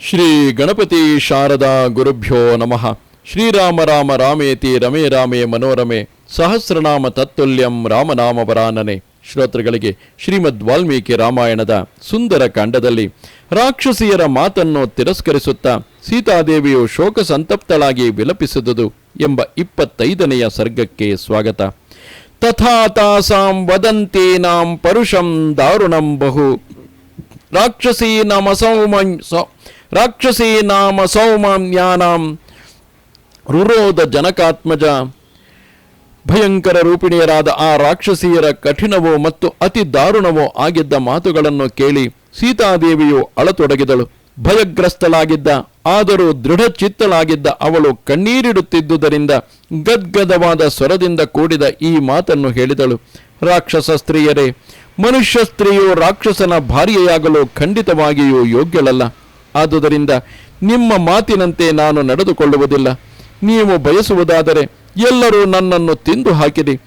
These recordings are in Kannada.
ಶ್ರೀ ಗಣಪತಿ ಶಾರದಾ ಗುರುಭ್ಯೋ ನಮಃ. ಶ್ರೀರಾಮ ರಾಮ ರಾಮೇತಿ ರಮೇ ರಾಮೇ ಮನೋರಮೆ. ಸಹಸ್ರನಾಮ ತತ್ತುಲ್ಯಂ ರಾಮನಾಮ ವರಾನನೆ. ಶ್ರೋತೃಗಳಿಗೆ ಶ್ರೀಮದ್ ವಾಲ್ಮೀಕಿ ರಾಮಾಯಣದ ಸುಂದರ ಕಾಂಡದಲ್ಲಿ ರಾಕ್ಷಸಿಯರ ಮಾತನ್ನು ತಿರಸ್ಕರಿಸುತ್ತಾ ಸೀತಾದೇವಿಯು ಶೋಕ ಸಂತಪ್ತಳಾಗಿ ವಿಲಪಿಸಿದುದು ಎಂಬ ಇಪ್ಪತ್ತೈದನೆಯ ಸರ್ಗಕ್ಕೆ ಸ್ವಾಗತ. ತಥಾ ತಾಸಾಂ ವದಂತೀನಾಂ ಪರುಷಂ ದಾರುಣಂ ಬಹು. ರಾಕ್ಷಸೀ ನಾಮ ಸೌಮನ್ ಸೌ- ರಾಕ್ಷಸೀ ನಾಮ ಸೌಮಾನ್ಯಾನಾಂ ರುರೋಧ ಜನಕಾತ್ಮಜ. ಭಯಂಕರ ರೂಪಿಣಿಯರಾದ ಆ ರಾಕ್ಷಸಿಯರ ಕಠಿಣವೋ ಮತ್ತು ಅತಿ ದಾರುಣವೋ ಆಗಿದ್ದ ಮಾತುಗಳನ್ನು ಕೇಳಿ ಸೀತಾದೇವಿಯು ಅಳತೊಡಗಿದಳು. ಭಯಗ್ರಸ್ತಳಾಗಿದ್ದ, ಆದರೂ ದೃಢಚಿತ್ತಳಾಗಿದ್ದ ಅವಳು ಕಣ್ಣೀರಿಡುತ್ತಿದ್ದುದರಿಂದ ಗದ್ಗದವಾದ ಸ್ವರದಿಂದ ಕೂಡಿದ ಈ ಮಾತನ್ನು ಹೇಳಿದಳು. ರಾಕ್ಷಸ ಸ್ತ್ರೀಯರೇ, ಮನುಷ್ಯ ಸ್ತ್ರೀಯು ರಾಕ್ಷಸನ ಭಾರ್ಯೆಯಾಗಲು ಖಂಡಿತವಾಗಿಯೂ ಯೋಗ್ಯಳಲ್ಲ. ಆದುದರಿಂದ ನಿಮ್ಮ ಮಾತಿನಂತೆ ನಾನು ನಡೆದುಕೊಳ್ಳುವುದಿಲ್ಲ. ನೀವು ಬಯಸುವುದಾದರೆ ಎಲ್ಲರೂ ನನ್ನನ್ನು ತಿಂದು ಹಾಕಿರಿ.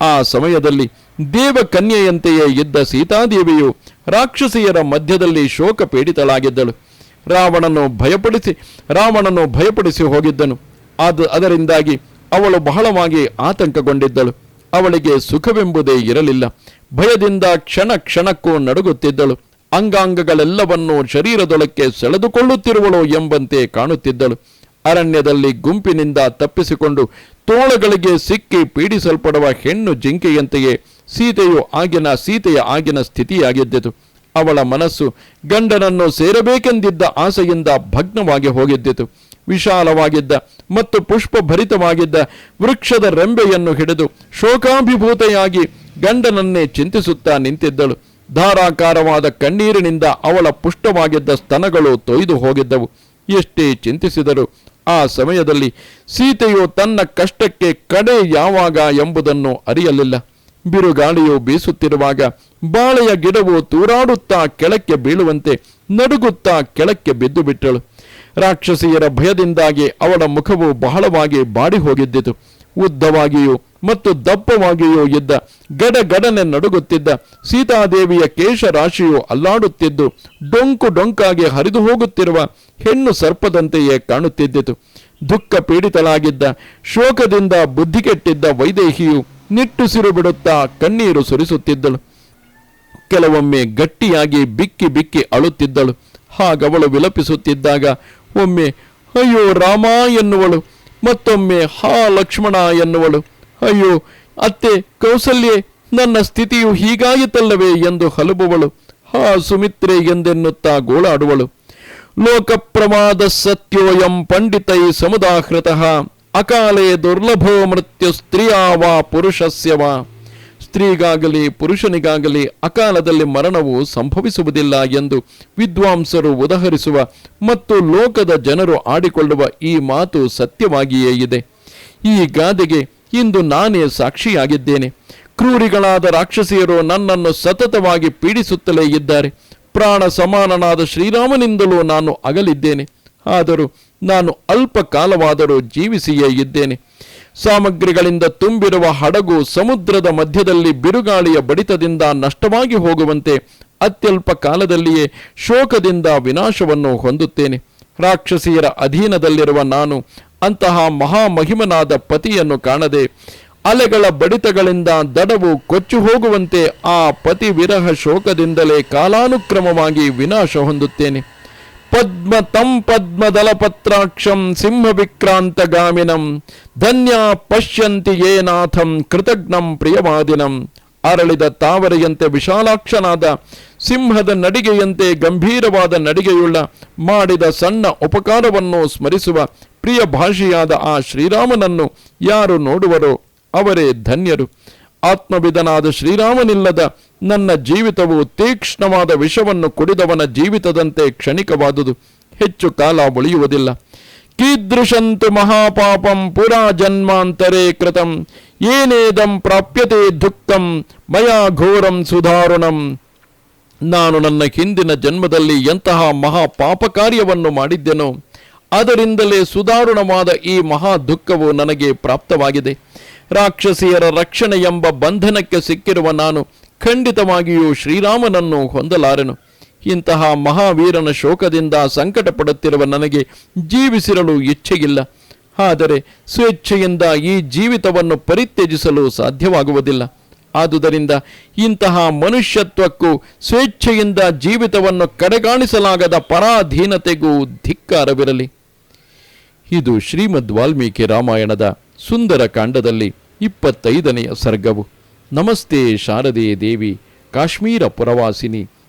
ಆ ಸಮಯದಲ್ಲಿ ದೇವಕನ್ಯೆಯಂತೆಯೇ ಇದ್ದ ಸೀತಾದೇವಿಯು ರಾಕ್ಷಸಿಯರ ಮಧ್ಯದಲ್ಲಿ ಶೋಕ ಪೀಡಿತಳಾಗಿದ್ದಳು ರಾವಣನು ಭಯಪಡಿಸಿ ರಾವಣನು ಭಯಪಡಿಸಿ ಹೋಗಿದ್ದನು. ಅದು ಅದರಿಂದಾಗಿ ಅವಳು ಬಹಳವಾಗಿ ಆತಂಕಗೊಂಡಿದ್ದಳು. ಅವಳಿಗೆ ಸುಖವೆಂಬುದೇ ಇರಲಿಲ್ಲ. ಭಯದಿಂದ ಕ್ಷಣ ಕ್ಷಣಕ್ಕೂ ನಡುಗುತ್ತಿದ್ದಳು. ಅಂಗಾಂಗಗಳೆಲ್ಲವನ್ನೂ ಶರೀರದೊಳಕ್ಕೆ ಸೆಳೆದುಕೊಳ್ಳುತ್ತಿರುವಳು ಎಂಬಂತೆ ಕಾಣುತ್ತಿದ್ದಳು. ಅರಣ್ಯದಲ್ಲಿ ಗುಂಪಿನಿಂದ ತಪ್ಪಿಸಿಕೊಂಡು ತೋಳಗಳಿಗೆ ಸಿಕ್ಕಿ ಪೀಡಿಸಲ್ಪಡುವ ಹೆಣ್ಣು ಜಿಂಕೆಯಂತೆಯೇ ಸೀತೆಯು ಆಗಿನ ಸೀತೆಯ ಆಗಿನ ಸ್ಥಿತಿಯಾಗಿದ್ದಿತು. ಅವಳ ಮನಸ್ಸು ಗಂಡನನ್ನು ಸೇರಬೇಕೆಂದಿದ್ದ ಆಸೆಯಿಂದ ಭಗ್ನವಾಗಿ ಹೋಗಿದ್ದಿತು. ವಿಶಾಲವಾಗಿದ್ದ ಮತ್ತು ಪುಷ್ಪಭರಿತವಾಗಿದ್ದ ವೃಕ್ಷದ ರೆಂಬೆಯನ್ನು ಹಿಡಿದು ಶೋಕಾಭಿಭೂತೆಯಾಗಿ ಗಂಡನನ್ನೇ ಚಿಂತಿಸುತ್ತಾ ನಿಂತಿದ್ದಳು. ಧಾರಾಕಾರವಾದ ಕಣ್ಣೀರಿನಿಂದ ಅವಳ ಪುಷ್ಟವಾಗಿದ್ದ ಸ್ತನಗಳು ತೊಯ್ದು ಹೋಗಿದ್ದವು. ಎಷ್ಟೇ ಚಿಂತಿಸಿದರು ಆ ಸಮಯದಲ್ಲಿ ಸೀತೆಯು ತನ್ನ ಕಷ್ಟಕ್ಕೆ ಕಡೆ ಯಾವಾಗ ಎಂಬುದನ್ನು ಅರಿಯಲಿಲ್ಲ. ಬಿರುಗಾಳಿಯು ಬೀಸುತ್ತಿರುವಾಗ ಬಾಳೆಯ ಗಿಡವು ತೂರಾಡುತ್ತಾ ಕೆಳಕ್ಕೆ ಬೀಳುವಂತೆ ನಡುಗುತ್ತಾ ಕೆಳಕ್ಕೆ ಬಿದ್ದು ಬಿಟ್ಟಳು ರಾಕ್ಷಸಿಯರ ಭಯದಿಂದಾಗಿ ಅವಳ ಮುಖವು ಬಹಳವಾಗಿ ಬಾಡಿ ಹೋಗಿದ್ದಿತು ಉದ್ದವಾಗಿಯೂ ಮತ್ತು ದಪ್ಪವಾಗಿಯೂ ಇದ್ದ ಗಡಗಡನೆ ನಡುಗುತ್ತಿದ್ದ ಸೀತಾದೇವಿಯ ಕೇಶರಾಶಿಯು ಅಲ್ಲಾಡುತ್ತಿದ್ದು ಡೊಂಕು ಡೊಂಕಾಗಿ ಹರಿದು ಹೋಗುತ್ತಿರುವ ಹೆಣ್ಣು ಸರ್ಪದಂತೆಯೇ ಕಾಣುತ್ತಿದ್ದಿತು. ದುಃಖ ಪೀಡಿತಳಾಗಿದ್ದ ಶೋಕದಿಂದ ಬುದ್ಧಿಗೆಟ್ಟಿದ್ದ ವೈದೇಹಿಯು ನಿಟ್ಟುಸಿರು ಬಿಡುತ್ತಾ ಕಣ್ಣೀರು ಸುರಿಸುತ್ತಿದ್ದಳು. ಕೆಲವೊಮ್ಮೆ ಗಟ್ಟಿಯಾಗಿ ಬಿಕ್ಕಿ ಬಿಕ್ಕಿ ಅಳುತ್ತಿದ್ದಳು. ಹಾಗವಳು ವಿಲಪಿಸುತ್ತಿದ್ದಾಗ ಒಮ್ಮೆ, ಅಯ್ಯೋ ರಾಮ ಎನ್ನುವಳು. ಮತ್ತೊಮ್ಮೆ, ಹಾ ಲಕ್ಷ್ಮಣ ಎನ್ನುವಳು. ಅಯ್ಯೋ, ಅತ್ತೆ, ಕೌಸಲ್ಯೆ, ನನ್ನ ಸ್ಥಿತಿಯು ಹೀಗಾಯಿತಲ್ಲವೇ ಎಂದು ಹಲುಬುವಳು. ಹಾ, ಸುಮಿತ್ರೆ ಎಂದೆನ್ನುತ್ತಾ ಗೋಳಾಡುವಳು. ಲೋಕಪ್ರಮಾದ ಸತ್ಯೋಯಂ ಪಂಡಿತೈ ಸಮುದಾಹೃತಃ, ಅಕಾಲೇ ದುರ್ಲಭೋ ಮೃತ್ಯು ಸ್ತ್ರೀಯಾ ವಾ ಪುರುಷಸ್ಯ ವಾ. ಸ್ತ್ರೀಗಾಗಲಿ, ಪುರುಷನಿಗಾಗಲಿ ಅಕಾಲದಲ್ಲಿ ಮರಣವು ಸಂಭವಿಸುವುದಿಲ್ಲ ಎಂದು ವಿದ್ವಾಂಸರು ಉದಹರಿಸುವ ಮತ್ತು ಲೋಕದ ಜನರು ಆಡಿಕೊಳ್ಳುವ ಈ ಮಾತು ಸತ್ಯವಾಗಿಯೇ ಇದೆ. ಈ ಗಾದೆಗೆ ಇಂದು ನಾನೇ ಸಾಕ್ಷಿಯಾಗಿದ್ದೇನೆ. ಕ್ರೂರಿಗಳಾದ ರಾಕ್ಷಸಿಯರು ನನ್ನನ್ನು ಸತತವಾಗಿ ಪೀಡಿಸುತ್ತಲೇ ಇದ್ದಾರೆ. ಪ್ರಾಣ ಸಮಾನನಾದ ಶ್ರೀರಾಮನಿಂದಲೂ ನಾನು ಅಗಲಿದ್ದೇನೆ. ಆದರೂ ನಾನು ಅಲ್ಪ ಕಾಲವಾದರೂ ಜೀವಿಸಿಯೇ ಇದ್ದೇನೆ. ಸಾಮಗ್ರಿಗಳಿಂದ ತುಂಬಿರುವ ಹಡಗು ಸಮುದ್ರದ ಮಧ್ಯದಲ್ಲಿ ಬಿರುಗಾಳಿಯ ಬಡಿತದಿಂದ ನಷ್ಟವಾಗಿ ಹೋಗುವಂತೆ ಅತ್ಯಲ್ಪ ಕಾಲದಲ್ಲಿಯೇ ಶೋಕದಿಂದ ವಿನಾಶವನ್ನು ಹೊಂದುತ್ತೇನೆ. ರಾಕ್ಷಸಿಯರ ಅಧೀನದಲ್ಲಿರುವ ನಾನು ಅಂತಹ ಮಹಾಮಹಿಮನಾದ ಪತಿಯನ್ನು ಕಾಣದೆ ಅಲೆಗಳ ಬಡಿತಗಳಿಂದ ದಡವು ಕೊಚ್ಚು ಹೋಗುವಂತೆ ಆ ಪತಿ ವಿರಹ ಶೋಕದಿಂದಲೇ ಕಾಲಾನುಕ್ರಮವಾಗಿ ವಿನಾಶ ಹೊಂದುತ್ತೇನೆ. ಪದ್ಮ ತಂ ಪದ್ಮದಲಪತ್ರಾಕ್ಷಂ ಸಿಂಹ ಧನ್ಯ ಪಶ್ಯಂತಿ ಏನಾಥಂ ಕೃತಜ್ಞಂ ಪ್ರಿಯವಾದಿನಂ ಅರಳಿದ ತಾವರೆಯಂತೆ ವಿಶಾಲಾಕ್ಷನಾದ ಸಿಂಹದ ನಡಿಗೆಯಂತೆ ಗಂಭೀರವಾದ ನಡಿಗೆಯುಳ್ಳ ಮಾಡಿದ ಸಣ್ಣ ಉಪಕಾರವನ್ನು ಸ್ಮರಿಸುವ ಪ್ರಿಯ ಭಾಷೆಯಾದ ಆ ಶ್ರೀರಾಮನನ್ನು ಯಾರು ನೋಡುವರೋ ಅವರೇ ಧನ್ಯರು. ಆತ್ಮವಿದನಾದ ಶ್ರೀರಾಮನಿಲ್ಲದ ನನ್ನ ಜೀವಿತವು ತೀಕ್ಷ್ಣವಾದ ವಿಷವನ್ನು ಕುಡಿದವನ ಜೀವಿತದಂತೆ ಕ್ಷಣಿಕವಾದುದು. ಹೆಚ್ಚು ಕಾಲ ಉಳಿಯುವುದಿಲ್ಲ. ಕೀದೃಶಂತು ಮಹಾಪಾಪಂ ಪುರಾ ಜನ್ಮಾಂತರೇ ಕೃತಂ ಏನೇದಂ ಪ್ರಾಪ್ಯತೆ ದುಃಖಂ ಮಯಾ ಘೋರಂ ಸುಧಾರುಣಂ ನಾನು ನನ್ನ ಹಿಂದಿನ ಜನ್ಮದಲ್ಲಿ ಎಂತಹ ಮಹಾ ಪಾಪ ಕಾರ್ಯವನ್ನು ಮಾಡಿದ್ದೆನೋ, ಅದರಿಂದಲೇ ಸುಧಾರುಣವಾದ ಈ ಮಹಾ ದುಃಖವು ನನಗೆ ಪ್ರಾಪ್ತವಾಗಿದೆ. ರಾಕ್ಷಸಿಯರ ರಕ್ಷಣೆ ಎಂಬ ಬಂಧನಕ್ಕೆ ಸಿಕ್ಕಿರುವ ನಾನು ಖಂಡಿತವಾಗಿಯೂ ಶ್ರೀರಾಮನನ್ನು ಹೊಂದಲಾರೆನು. ಇಂತಹ ಮಹಾವೀರನ ಶೋಕದಿಂದ ಸಂಕಟ ಪಡುತ್ತಿರುವ ನನಗೆ ಜೀವಿಸಿರಲು ಇಚ್ಛೆಯಿಲ್ಲ. ಆದರೆ ಸ್ವೇಚ್ಛೆಯಿಂದ ಈ ಜೀವಿತವನ್ನು ಪರಿತ್ಯಜಿಸಲು ಸಾಧ್ಯವಾಗುವುದಿಲ್ಲ. ಆದುದರಿಂದ ಇಂತಹ ಮನುಷ್ಯತ್ವಕ್ಕೂ ಸ್ವೇಚ್ಛೆಯಿಂದ ಜೀವಿತವನ್ನು ಕಡೆಗಾಣಿಸಲಾಗದ ಪರಾಧೀನತೆಗೂ ಧಿಕ್ಕಾರವಿರಲಿ. ಇದು ಶ್ರೀಮದ್ ವಾಲ್ಮೀಕಿ ರಾಮಾಯಣದ ಸುಂದರ ಕಾಂಡದಲ್ಲಿ ಇಪ್ಪತ್ತೈದನೆಯ ಸರ್ಗವು. ನಮಸ್ತೆ ಶಾರದೆ ದೇವಿ, ಕಾಶ್ಮೀರ ಪುರವಾಸಿನಿ.